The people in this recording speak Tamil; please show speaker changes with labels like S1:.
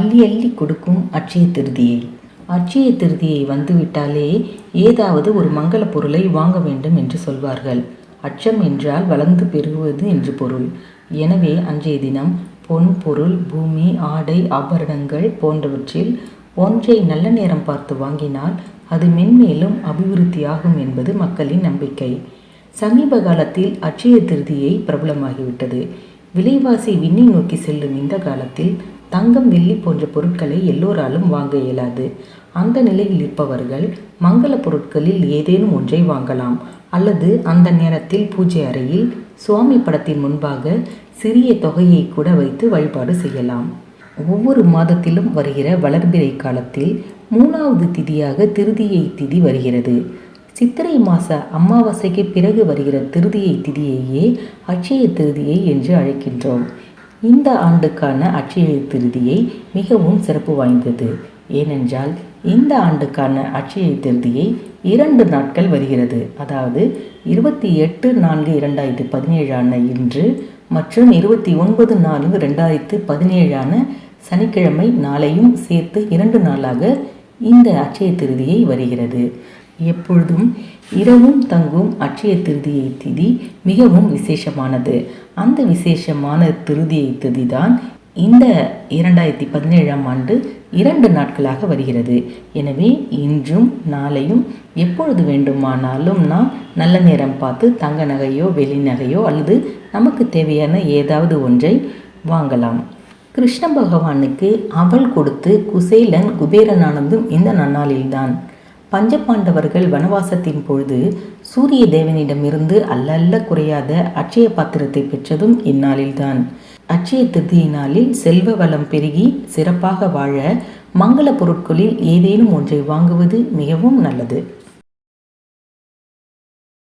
S1: அள்ளி அள்ளி கொடுக்கும் அட்சய திருதியை. அட்சய திருதியை வந்துவிட்டாலே ஏதாவது ஒரு மங்கள பொருளை வாங்க வேண்டும் என்று சொல்வார்கள். அச்சம் என்றால் வளர்ந்து பெருகுவது என்று பொருள். எனவே அன்றைய தினம் பொன் பொருள் பூமி ஆடை ஆபரணங்கள் போன்றவற்றில் ஒன்றை நல்ல நேரம் பார்த்து வாங்கினால் அது மென்மேலும் அபிவிருத்தியாகும் என்பது மக்களின் நம்பிக்கை. சமீப காலத்தில் அட்சய திருதியை பிரபலமாகிவிட்டது. விலைவாசி விண்ணை நோக்கி செல்லும் இந்த காலத்தில் தங்கம் வெள்ளி போன்ற பொருட்களை எல்லோராலும் வாங்க இயலாது. அந்த நிலையில் இருப்பவர்கள் மங்கள பொருட்களில் ஏதேனும் ஒன்றை வாங்கலாம். அல்லது அந்த நேரத்தில் பூஜை அறையில் சுவாமி படத்தின் முன்பாக சிறிய தொகையை கூட வைத்து வழிபாடு செய்யலாம். ஒவ்வொரு மாதத்திலும் வருகிற வளர்பிறை காலத்தில் மூணாவது திதியாக திருதியை திதி வருகிறது. சித்திரை மாச அமாவாசைக்கு பிறகு வருகிற திருதியை திதியையே அட்சய திருதியை என்று அழைக்கின்றோம். இந்த ஆண்டுக்கான அட்சய திருதியை மிகவும் சிறப்பு வாய்ந்தது. ஏனென்றால் இந்த ஆண்டுக்கான அட்சய திருதியை இரண்டு நாட்கள் வருகிறது. அதாவது இருபத்தி எட்டு நான்கு இரண்டாயிரத்தி பதினேழான இன்று மற்றும் இருபத்தி ஒன்பது நான்கு ரெண்டாயிரத்து பதினேழான சனிக்கிழமை நாளையும் சேர்த்து இரண்டு நாளாக இந்த அட்சய திருதியை வருகிறது. எப்பொழுதும் இரவும் தங்கும் அட்சய திருதியை திதி மிகவும் விசேஷமானது. அந்த விசேஷமான திருதியை திதி தான் இந்த இரண்டாயிரத்தி பதினேழாம் ஆண்டு இரண்டு நாட்களாக வருகிறது. எனவே இன்றும் நாளையும் எப்பொழுது வேண்டுமானாலும் நாம் நல்ல நேரம் பார்த்து தங்க நகையோ வெளி நகையோ அல்லது நமக்கு தேவையான ஏதாவது ஒன்றை வாங்கலாம். கிருஷ்ண பகவானுக்கு அவள் கொடுத்து குசேலன் குபேரனானதும் இந்த நன்னாளில்தான். பஞ்சபாண்டவர்கள் வனவாசத்தின் பொழுது சூரிய தேவனிடமிருந்து அல்லல்ல குறையாத அட்சய பாத்திரத்தை பெற்றதும் இந்நாளில்தான். அட்சய திருதியை நாளில் செல்வ வளம் பெருகி சிறப்பாக வாழ மங்கள பொருட்களில் ஏதேனும் ஒன்றை வாங்குவது மிகவும் நல்லது.